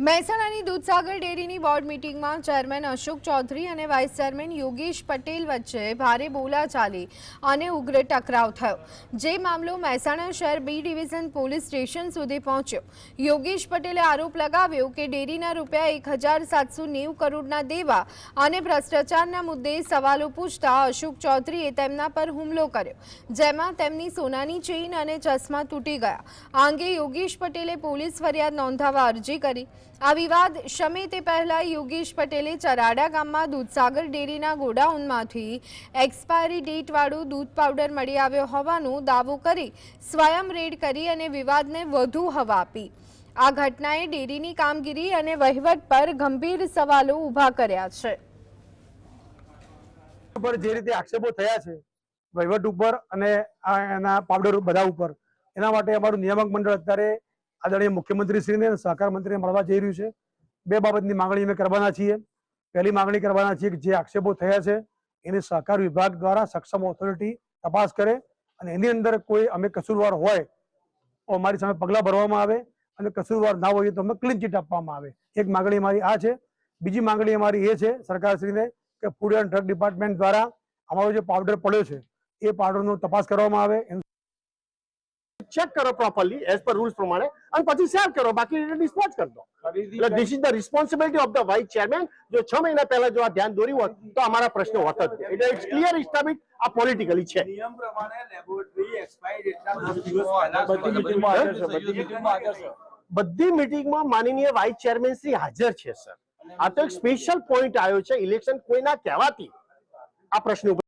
મહેસાણાની દૂધસાગર ડેરીની બોર્ડ મીટિંગમાં ચેરમેન અશોક ચૌધરી અને વાઇસ ચેરમેન યોગેશ પટેલ વચ્ચે ભારે બોલાચાલી અને ઉગ્ર ટકરાવ થયો, જે મામલો મહેસાણા શહેર બી ડિવિઝન પોલીસ સ્ટેશન સુધી પહોંચ્યો. યોગેશ પટેલે આરોપ લગાવ્યો કે ડેરીના રૂપિયા એક કરોડના દેવા અને ભ્રષ્ટાચારના મુદ્દે સવાલો પૂછતા અશોક ચૌધરીએ તેમના પર હુમલો કર્યો, જેમાં તેમની સોનાની ચેઇન અને ચશ્મા તૂટી ગયા. આ અંગે યોગેશ પટેલે પોલીસ ફરિયાદ નોંધાવવા અરજી કરી. આ વિવાદ શમે તે પહેલા યોગેશ પટેલે ચરાડા ગામમાં દૂધસાગર ડેરીના ગોડાઉનમાંથી એક્સપાયરી ડેટવાળું દૂધ પાવડર મળી આવ્યો હોવાનો દાવો કરી સ્વયં રેડ કરી અને વિવાદને વધુ હવા આપી. આ ઘટનાએ ડેરીની કામગીરી અને વહીવટ પર ગંભીર સવાલો ઊભા કર્યા છે. ઉપર જે રીતે આક્ષેપો થયા છે, વહીવટ ઉપર અને એના પાવડર બધા ઉપર, એના માટે અમારું નિયામક મંડળ અત્યારે આદરણીય મુખ્યમંત્રીશ્રીને અને સહકાર મંત્રીને મળવા જઈ રહ્યું છે. બે બાબતની માંગણી અમે કરવાના છીએ. પહેલી માંગણી કરવાના છીએ કે જે આક્ષેપો થયા છે, એની સહકાર વિભાગ દ્વારા સક્ષમ ઓથોરિટી તપાસ કરે અને એની અંદર કોઈ અમે કસૂરવાર હોય તો અમારી સામે પગલાં ભરવામાં આવે અને કસૂરવાર ના હોય તો અમે ક્લીન ચીટ આપવામાં આવે. એક માંગણી અમારી આ છે. બીજી માંગણી અમારી એ છે સરકારશ્રીને કે ફૂડ એન્ડ ડ્રગ ડિપાર્ટમેન્ટ દ્વારા અમારો જે પાવડર પડ્યો છે, એ પાવડરનો તપાસ કરવામાં આવે. ચેક કરો પ્રોપરલી એઝ પર રૂલ્સ પ્રમાણે અને પછી શેર કરો બાકી ડિસ્પોઝ કરી દો. એટલે this is the responsibility of the vice chairman જો છ મહિના પહેલા જો આ ધ્યાન દોર્યું હોત તો અમારા પ્રશ્નો હોત જ. એટલે ઇટ્સ ક્લિયર ઇસ્ટાબ્લિશ આ પોલિટિકલી છે. નિયમ પ્રમાણે લેબોરેટરી એક્સપાયર્ડ એટલા દિવસ પહેલા બધી મીટિંગમાં હાજર છે, બધી મીટિંગમાં હાજર છે. બધી મિટિંગમાં માનનીય વાઇસ ચેરમેન શ્રી હાજર છે સર આ તો એક સ્પેશિયલ પોઈન્ટ આવ્યો છે ઇલેક્શન કોઈના કહેવાથી. આ પ્રશ્ન ઉપર